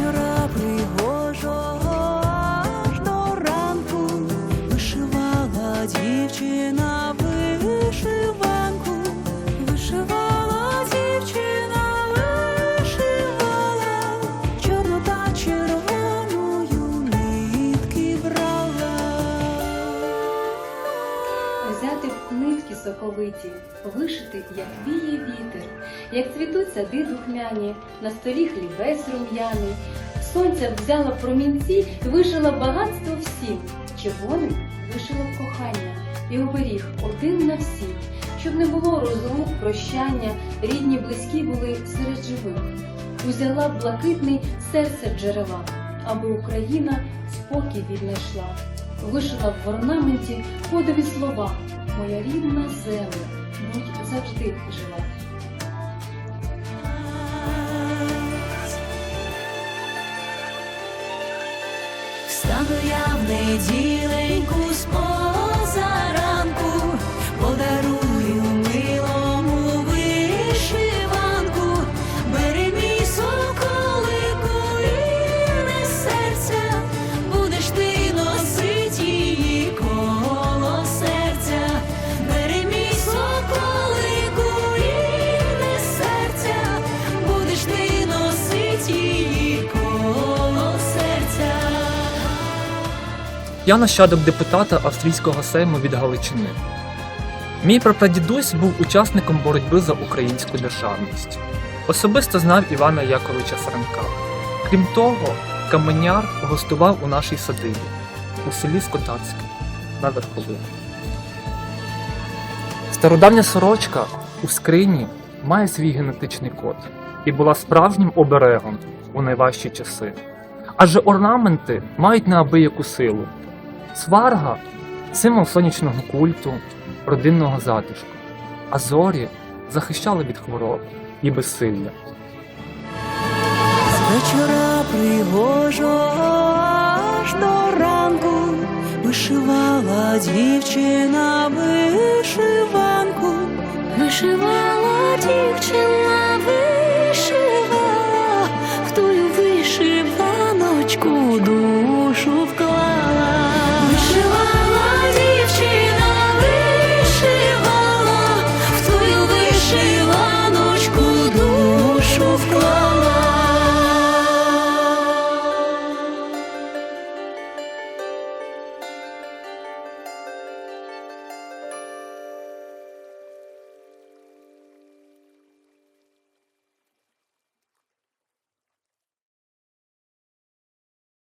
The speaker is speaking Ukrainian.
вечора пригожого аж до ранку вишивала дівчина вишиванку, вишивала дівчина, вишивала, чорну та червоною нитки брала. Взяти нитки соковиті, вишити, як віє вітер як цвітуть сади духмяні, на столі хлібець рум'яний. Сонця взяла промінці і вишила багатство всім. Червоний вишила в кохання і оберіг один на всіх, щоб не було розлук, прощання, рідні близькі були серед живих. Узяла блакитний серце джерела, аби Україна спокій віднайшла. Вишила в орнаменті кодові слова. Моя рідна земля, будь завжди жила. Встану я в неділеньку з Я нащадок депутата австрійського сейму від Галичини. Мій прапрадідусь був учасником боротьби за українську державність. Особисто знав Івана Яковича Франка. Крім того, каменяр гостував у нашій садибі у селі Скотацьке на Верховині. Стародавня сорочка у скрині має свій генетичний код і була справжнім оберегом у найважчі часи. Адже орнаменти мають неабияку силу. Сварга символ сонячного культу, родинного затишку, а зорі захищали від хвороб і безсилля. З вечора пригожо аж до ранку вишивала дівчина вишиванку, вишивала дівчина вишивала, в тую вишиваночку душу вкладала.